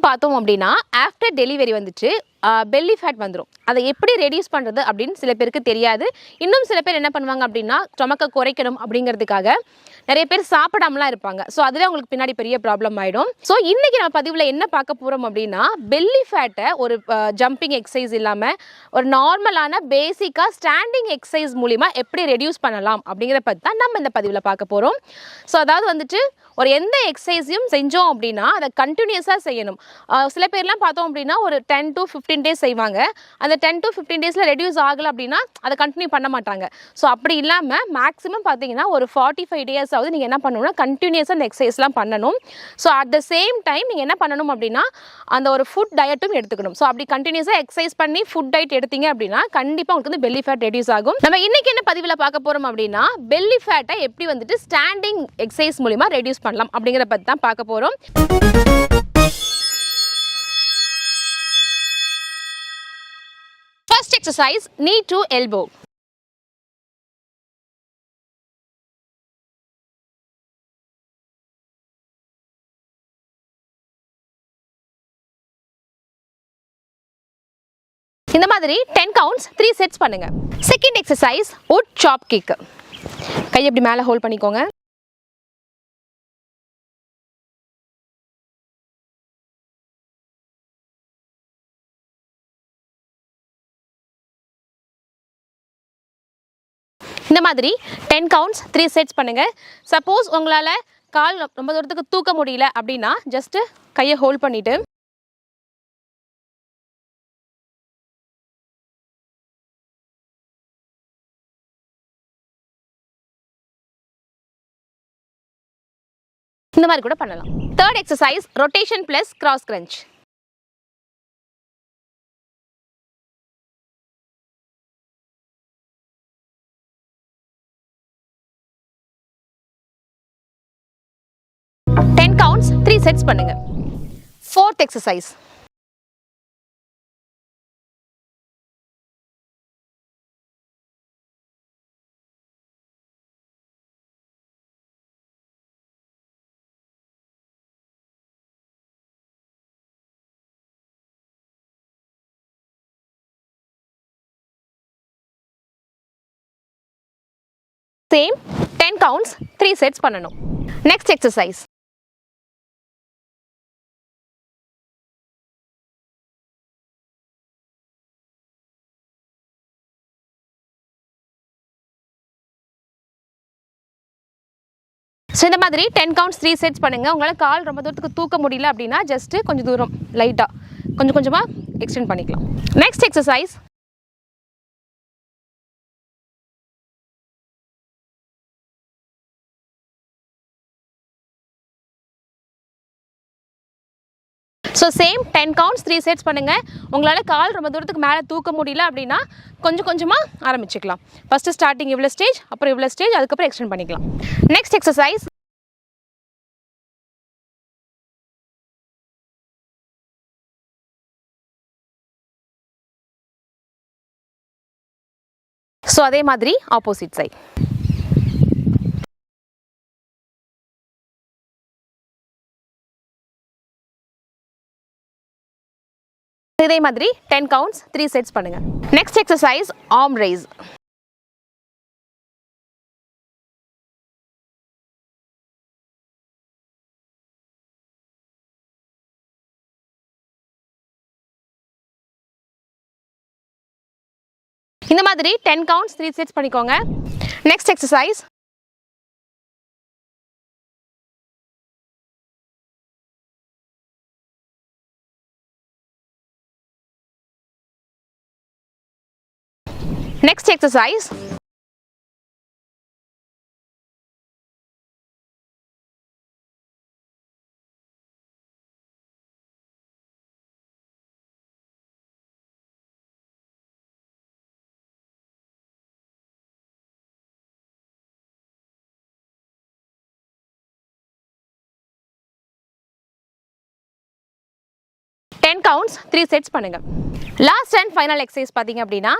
பார்த்தோம் அப்படின்னா after delivery வந்துட்டு பெல்லி ஃபேட் வந்துடும் அதை எப்படி ரெடியூஸ் பண்ணுறது அப்படின்னு சில பேருக்கு தெரியாது. இன்னும் சில பேர் என்ன பண்ணுவாங்க அப்படின்னா ஸ்டொமக்கை குறைக்கணும் அப்படிங்கிறதுக்காக நிறைய பேர் சாப்பிடாமலாம் இருப்பாங்க. ஸோ அதுவே அவங்களுக்கு பின்னாடி பெரிய ப்ராப்ளம் ஆகிடும் ஸோ இன்றைக்கி நம்ம பதிவில் என்ன பார்க்க போகிறோம் அப்படின்னா பெல்லி ஃபேட்டை ஒரு ஜம்பிங் எக்ஸசைஸ் இல்லாமல் ஒரு நார்மலான பேசிக்காக ஸ்டாண்டிங் எக்ஸசைஸ் மூலிமா எப்படி ரெடியூஸ் பண்ணலாம் அப்படிங்கிற பற்றி தான் நம்ம இந்த பதிவில் பார்க்க போகிறோம் ஸோ அதாவது வந்துட்டு ஒரு எந்த எக்ஸசைஸையும் செஞ்சோம் அப்படின்னா அதை கண்டினியூஸாக செய்யணும். சில பேர்லாம் பார்த்தோம் அப்படின்னா ஒரு டென் to ஃபிஃப்டீன் டேஸ் செய்வாங்க. அந்த டென் டு ஃபிஃப்டீன் டேஸில் ரெடியூஸ் ஆகலை அப்படின்னா அதை கண்டினியூ பண்ண மாட்டாங்க. ஸோ அப்படி இல்லாமல் மேக்ஸிமம் பார்த்தீங்கன்னா ஒரு ஃபார்ட்டி ஃபைவ் டேஸ் ஆகுது நீங்கள் என்ன பண்ணணும்னா கண்டினியூஸாக அந்த எக்ஸசைஸ்லாம் பண்ணணும். So at the same time நீங்கள் என்ன பண்ணணும் அப்படின்னா அந்த ஒரு ஃபுட் டயட்டும் எடுத்துக்கணும். ஸோ அப்படி கண்டினியூஸாக எக்ஸசைஸ் பண்ணி ஃபுட் டயட் எடுத்தீங்க அப்படின்னா கண்டிப்பாக உங்களுக்கு வந்து பெல்லி ஃபேட் ரெடியூஸ் ஆகும். நம்ம இன்றைக்கி என்ன பதிவில் பார்க்க போகிறோம் அப்படின்னா பெல்லி ஃபேட்டை எப்படி வந்துட்டு ஸ்டாண்டிங் எக்ஸசைஸ் மூலிமா ரெடியூஸ் பண்ணலாம் அப்படிங்கிறத பற்றி தான் பார்க்க போகிறோம் எக்ஸசைஸ் நீ டு எல்போ இந்த மாதிரி டென் கவுண்ட்ஸ் த்ரீ செட்ஸ் பண்ணுங்க. Second exercise wood chop kick கை எப்படி மேலே ஹோல்ட் பண்ணிக்கோங்க. இந்த மாதிரி டென் கவுண்ட்ஸ் த்ரீ செட்ஸ் பண்ணுங்கள் சப்போஸ் உங்களால் கால் ரொம்ப தூரத்துக்கு தூக்க முடியல அப்படின்னா ஜஸ்ட்டு கையை ஹோல்ட் பண்ணிவிட்டு இந்த மாதிரி கூட பண்ணலாம். Third exercise rotation plus cross crunch ten counts three sets பண்ணுங்க. Fourth exercise same ten counts three sets பண்ணணும். நெக்ஸ்ட் எக்ஸசைஸ் ஸோ இந்த மாதிரி டென் கவுண்ட்ஸ் த்ரீ செட்ஸ் பண்ணுங்கள் உங்களால் கால் ரொம்ப தூரத்துக்கு தூக்க முடியல அப்படின்னா ஜஸ்ட்டு கொஞ்சம் தூரம் லைட்டாக கொஞ்சம் கொஞ்சமாக எக்ஸ்டெண்ட் பண்ணிக்கலாம். Next exercise so same ten counts three sets பண்ணுங்கள் உங்களால் கால் ரொம்ப தூரத்துக்கு மேலே தூக்க முடியல அப்படின்னா கொஞ்சம் கொஞ்சமாக ஆரம்பிச்சுக்கலாம். ஃபஸ்ட்டு ஸ்டார்டிங் இவ்வளோ ஸ்டேஜ் அப்புறம் இவ்வளோ ஸ்டேஜ் அதுக்கப்புறம் எக்ஸ்டெண்ட் பண்ணிக்கலாம். நெக்ஸ்ட் எக்ஸசைஸ் ஸோ அதே மாதிரி ஆப்போசிட் சைட் இதே மாதிரி டென் கவுண்ட்ஸ் த்ரீ செட்ஸ் பண்ணுங்க. நெக்ஸ்ட் எக்ஸசைஸ் ஆம் ரைஸ் இந்த மாதிரி டென் கவுண்ட்ஸ் த்ரீ செட்ஸ் பண்ணிக்கோங்க. Next exercise next exercise ten counts three sets பண்ணுங்க. லாஸ்ட் அண்ட் ஃபைனல் எக்ஸசைஸ் பார்த்தீங்க அப்படின்னா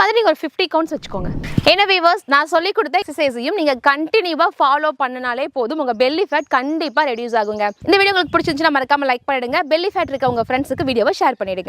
மாதிரி நீங்கள் ஒரு ஃபிஃப்டி கவுண்ட்ஸ் வச்சுக்கோங்க. என்ன வீவர்ஸ் நான் சொல்லி கொடுத்த எக்ஸசைஸையும் நீங்கள் கண்டினியூவாக ஃபாலோ பண்ணினாலே போதும். உங்கள் பெல்லி ஃபேட் கண்டிப்பாக ரெடியூஸ் ஆகுங்க. இந்த வீடியோ உங்களுக்கு பிடிச்சிருந்துச்சுன்னா மறக்காமல் லைக் பண்ணிடுங்க. பெல்லி ஃபேட் இருக்க உங்கள் ஃப்ரெண்ட்ஸுக்கு வீடியோவை ஷேர் பண்ணிடுங்க.